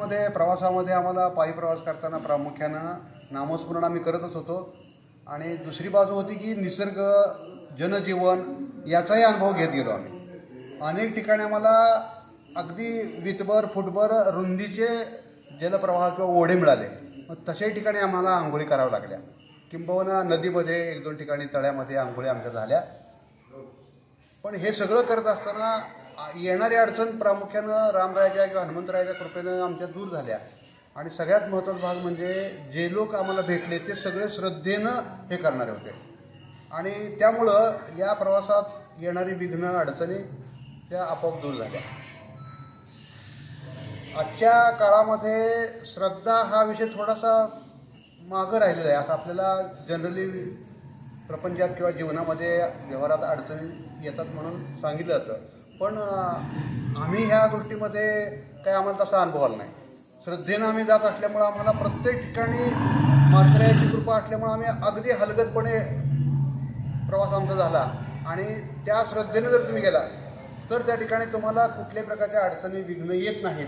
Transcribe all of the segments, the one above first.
मध्ये प्रवासामध्ये आम्हाला पायी प्रवास करताना प्रामुख्यानं नामस्मरण आम्ही करतच होतो. आणि दुसरी बाजू होती की निसर्ग जनजीवन याचाही अनुभव घेत गेलो आम्ही. अनेक ठिकाणी आम्हाला अगदी वितभर फुटभर रुंदीचे जलप्रवाह किंवा ओढे मिळाले. मग तशाही ठिकाणी आम्हाला आंघोळी कराव्या लागल्या. किंबहुना नदीमध्ये एक दोन ठिकाणी तळ्यामध्ये आंघोळी आमच्या झाल्या. पण हे सगळं करत असताना येणारी अडचण प्रामुख्यानं रामरायाच्या किंवा हनुमंतरायाच्या कृपेनं आमच्या दूर झाल्या. आणि सगळ्यात महत्त्वाचा भाग म्हणजे जे लोक आम्हाला भेटले ते सगळे श्रद्धेनं हे करणारे होते. आणि त्यामुळं या प्रवासात येणारी विघ्न अडचणी त्या आपोआप दूर झाल्या. आजच्या काळामध्ये श्रद्धा हा विषय थोडासा मागं राहिलेला आहे. असं आपल्याला जनरली प्रपंचात किंवा जीवनामध्ये व्यवहारात अडचणी येतात म्हणून सांगितलं जातं. पण आम्ही ह्या गोष्टीमध्ये काही आम्हाला तसा अनुभव आला नाही. श्रद्धेनं आम्ही जात असल्यामुळं आम्हाला प्रत्येक ठिकाणी मार्गरायाची कृपा असल्यामुळं आम्ही अगदी हलगतपणे प्रवास आमचा झाला. आणि त्या श्रद्धेने जर तुम्ही गेला तर त्या ठिकाणी तुम्हाला कुठल्याही प्रकारच्या अडचणी विघ्न येत नाहीत.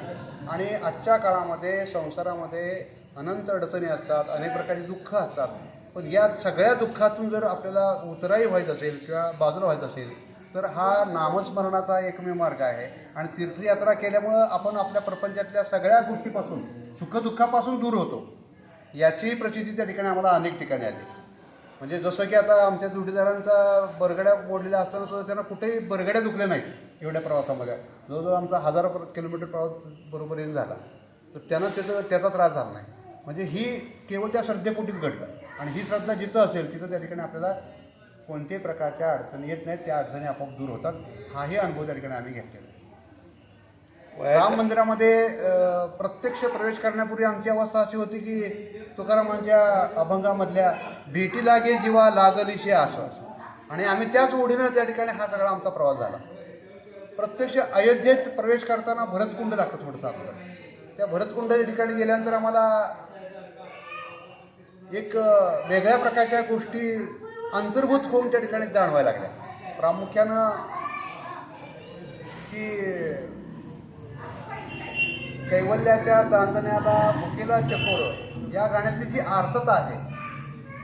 आणि आजच्या काळामध्ये संसारामध्ये अनंत अडचणी असतात अनेक प्रकारची दुःख असतात. पण या सगळ्या दुःखातून जर आपल्याला उतराई व्हायचं असेल किंवा बाजूला व्हायचं असेल तर हा नामस्मरणाचा एकमेव मार्ग आहे. आणि तीर्थयात्रा केल्यामुळं आपण आपल्या प्रपंचातल्या सगळ्या गोष्टीपासून सुखदुःखापासून दूर होतो. याची प्रचिती त्या ठिकाणी आम्हाला अनेक ठिकाणी आली. म्हणजे जसं की आता आमच्या जोडीदारांचा बरगड्या मोडलेल्या असताना सुद्धा त्यांना कुठेही बरगड्या दुखल्या नाहीत एवढ्या प्रवासामध्ये. जवळजवळ आमचा हजार किलोमीटर प्रवास बरोबरीने झाला. तर त्यांना त्याचा त्याचा त्रास झाला नाही. म्हणजे ही केवळ त्या श्रद्धेपोटीच घडलं. आणि ही श्रद्धा जिथं असेल तिथं त्या ठिकाणी आपल्याला कोणत्याही प्रकारच्या अडचणी येत नाहीत त्या अडचणी आपोआप दूर होतात. हाही अनुभव त्या ठिकाणी आम्ही घेतलेला आहे. राम मंदिरामध्ये प्रत्यक्ष प्रवेश करण्यापूर्वी आमची अवस्था अशी होती की तुकारामांच्या अभंगामधल्या भेटी लागे जीवा लागलीशे असं आणि आम्ही त्याच ओढीनं त्या ठिकाणी हा सगळा आमचा प्रवास झाला. प्रत्यक्ष अयोध्येत प्रवेश करताना भरतकुंड लागतं थोडंसं अगोदर. त्या भरतकुंड या ठिकाणी गेल्यानंतर आम्हाला एक वेगळ्या प्रकारच्या गोष्टी अंतर्भूत होऊन त्या ठिकाणी जाणवायला लागल्या. प्रामुख्यानं की कैवल्याच्या चांदण्याला भुकेला चकोर या गाण्यातली जी आर्थता आहे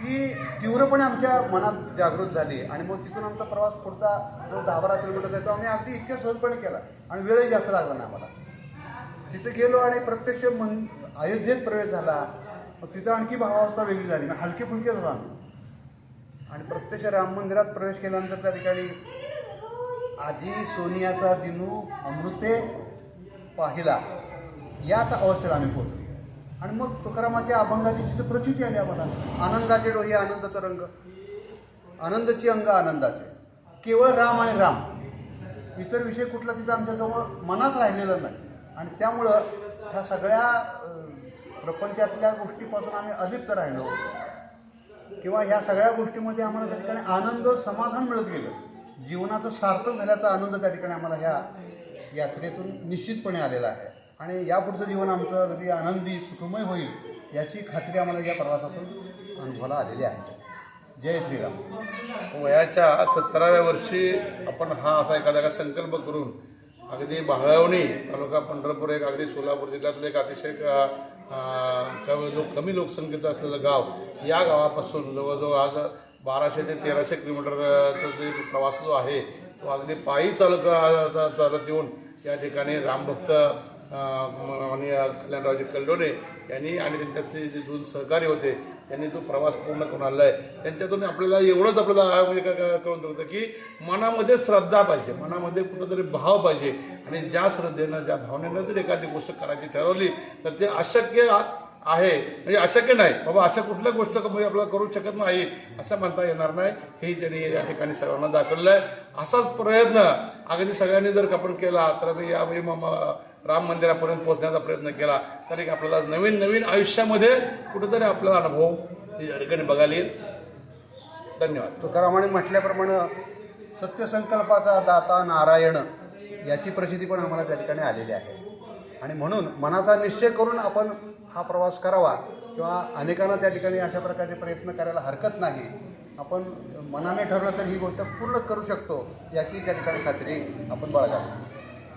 ती तीव्रपणे आमच्या मनात जागृत झाली आणि मग तिथून आमचा प्रवास पुढचा जो दहा बारा किलोमीटर आहे तो आम्ही अगदी इतक्या सहजपणे केला आणि वेळही जास्त लागला नाही आम्हाला. तिथे गेलो आणि प्रत्यक्ष मन अयोध्येत प्रवेश झाला. मग तिथं आणखी भावावस्था वेगळी झाली. मग हलके फुलके झालो आम्ही. आणि प्रत्यक्ष राम मंदिरात प्रवेश केल्यानंतर त्या ठिकाणी आजी सोनियाचा दिनू अमृते पाहिला. याच अवस्थेला आम्ही पोहोचलो. आणि मग तुकारामाच्या अभंगाची तिथं प्रचिती आली आम्हाला आनंदाचे डोही आनंदाचा रंग. आनंदाची अंग आनंदाचे. केवळ राम आणि राम. इतर विषय कुठला तिथं आमच्याजवळ मनात राहिलेला नाही. आणि त्यामुळं ह्या सगळ्या प्रपंचातल्या गोष्टीपासून आम्ही अलिप्त राहिलो. किंवा ह्या सगळ्या गोष्टीमध्ये आम्हाला त्या ठिकाणी आनंद समाधान मिळत गेलं. जीवनाचं सार्थक झाल्याचा आनंद त्या ठिकाणी आम्हाला ह्या यात्रेतून निश्चितपणे आलेला आहे. आणि यापुढचं जीवन आमचं अगदी आनंदी सुखमय होईल याची खात्री आम्हाला या प्रवासातून अनुभवाला आलेली आहे. जय श्रीराम. वयाच्या सतराव्या वर्षी आपण हा असा एखादा संकल्प करून अगदी बाळवणी तालुका पंढरपूर एक अगदी सोलापूर जिल्ह्यातलं एक अतिशय कमी लोक कमी लोकसंख्येचं असलेलं गाव या गावापासून जवळजवळ आज बाराशे ते तेराशे किलोमीटरचा जे प्रवास जो आहे तो अगदी पायी चालक चालत येऊन या ठिकाणी रामभक्त माननीय कल्याणरावजी कल्डोने यांनी आणि त्यांच्यातले जे दोन सहकारी होते त्यांनी तो प्रवास पूर्ण करून आणला आहे त्यांच्यातून आपल्याला एवढंच आपल्याला म्हणजे काय- करून होतं की मनामध्ये श्रद्धा पाहिजे मनामध्ये कुठंतरी भाव पाहिजे. आणि ज्या श्रद्धेनं ज्या भावनेनं जर एखादी गोष्ट करायची ठरवली तर ते अशक्य आहे. म्हणजे अशक्य नाही. बाबा अशा कुठल्या गोष्ट म्हणजे आपल्याला करू शकत नाही असं म्हणता येणार नाही. हे त्यांनी या ठिकाणी सर्वांना दाखवलं आहे. असाच प्रयत्न अगदी सगळ्यांनी जर आपण केला तर यावेळी मग म्हणजे राम मंदिरापर्यंत पोहोचण्याचा प्रयत्न केला. तर एक आपल्याला नवीन नवीन आयुष्यामध्ये कुठेतरी आपला अनुभव अडकणी ठिकाणी बघायला येईल. धन्यवाद. तुकारामाने म्हटल्याप्रमाणे सत्यसंकल्पाचा दाता नारायण याची प्रसिद्धी पण आम्हाला त्या ठिकाणी आलेली आहे. आणि म्हणून मनाचा निश्चय करून आपण हा प्रवास करावा किंवा अनेकांना त्या ठिकाणी अशा प्रकारचे प्रयत्न करायला हरकत नाही. आपण मनाने ठरलं तर ही गोष्ट पूर्ण करू शकतो याची त्या ठिकाणी खात्री आपण बाळगावी.